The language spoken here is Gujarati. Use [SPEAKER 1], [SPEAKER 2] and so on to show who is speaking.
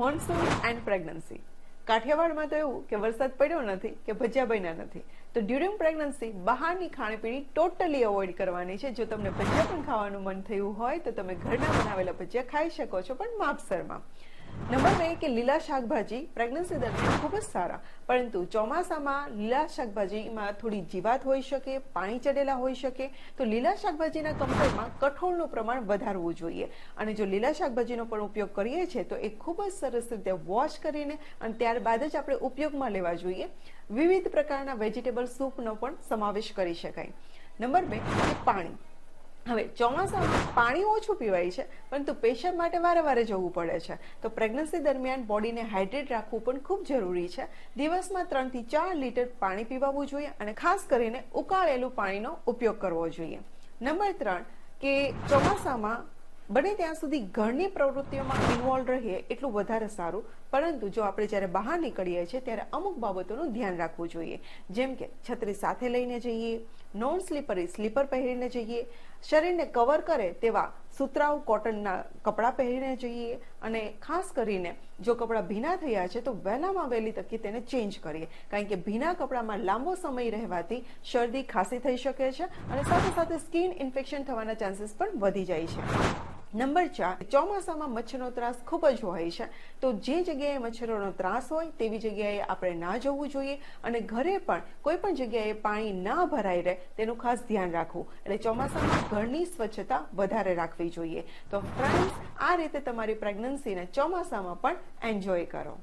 [SPEAKER 1] મોન્સૂન એન્ડ પ્રેગ્નન્સી કાઠિયાવાડમાં તો એવું કે વરસાદ પડ્યો નથી, કે ભજીયા બન્યા નથી. તો ડ્યુરિંગ પ્રેગ્નન્સી બહારની ખાણીપીણી ટોટલી અવોઇડ કરવાની છે. જો તમને ભજીયા પણ ખાવાનું મન થયું હોય તો તમે ઘરના બનાવેલા ભજીયા ખાઈ શકો છો, પણ માપસરમાં. નંબર બે કે લીલા શાકભાજી પ્રેગ્નન્સી દરમિયાન ખૂબ જ સારા, પરંતુ ચોમાસામાં લીલા શાકભાજીમાં થોડી જીવાત હોઈ શકે, પાણી ચડેલા હોઈ શકે, તો લીલા શાકભાજીના કમ્પેરમાં કઠોળનું પ્રમાણ વધારવું જોઈએ. અને જો લીલા શાકભાજીનો પણ ઉપયોગ કરીએ છીએ, તો એ ખૂબ જ સરસ રીતે વોશ કરીને અને ત્યારબાદ જ આપણે ઉપયોગમાં લેવા જોઈએ. વિવિધ પ્રકારના વેજીટેબલ સૂપનો પણ સમાવેશ કરી શકાય. નંબર બે પાણી. હવે ચોમાસામાં પાણી ઓછું પીવાય છે, પરંતુ પેશાબ માટે વારે જવું પડે છે. તો પ્રેગ્નન્સી દરમિયાન બોડીને હાઇડ્રેટ રાખવું પણ ખૂબ જરૂરી છે. દિવસમાં ત્રણથી ચાર લીટર પાણી પીવાવું જોઈએ અને ખાસ કરીને ઉકાળેલું પાણીનો ઉપયોગ કરવો જોઈએ. નંબર ત્રણ, કે ચોમાસામાં બને ત્યાં સુધી ઘરની પ્રવૃત્તિઓમાં ઇન્વોલ્વ રહીએ એટલું વધારે સારું. પરંતુ જો આપણે જ્યારે બહાર નીકળીએ છીએ, ત્યારે અમુક બાબતોનું ધ્યાન રાખવું જોઈએ. જેમ કે છત્રી સાથે લઈને જઈએ, નોન સ્લીપરી સ્લીપર પહેરીને જઈએ, શરીરને કવર કરે તેવા સુતરાઉ કોટનના કપડાં પહેરીને જઈએ અને ખાસ કરીને જો કપડાં ભીના થયા છે, તો વહેલામાં વહેલી તકે તેને ચેન્જ કરીએ. કારણ કે ભીના કપડામાં લાંબો સમય રહેવાથી શરદી ખાંસી થઈ શકે છે અને સાથે સાથે સ્કિન ઇન્ફેક્શન થવાના ચાન્સીસ પણ વધી જાય છે. નંબર ચાર, ચોમાસામાં મચ્છરનો ત્રાસ ખૂબ જ હોય છે. તો જે જગ્યાએ મચ્છરોનો ત્રાસ હોય, તેવી જગ્યાએ આપણે ના જવું જોઈએ અને ઘરે પણ કોઈ પણ જગ્યાએ પાણી ના ભરાઈ રહે, તેનું ખાસ ધ્યાન રાખવું. એટલે ચોમાસામાં ઘરની સ્વચ્છતા વધારે રાખવી જોઈએ. તો ફ્રેન્ડ્સ આ રીતે તમારી પ્રેગ્નન્સીને ચોમાસામાં પણ એન્જોય કરો.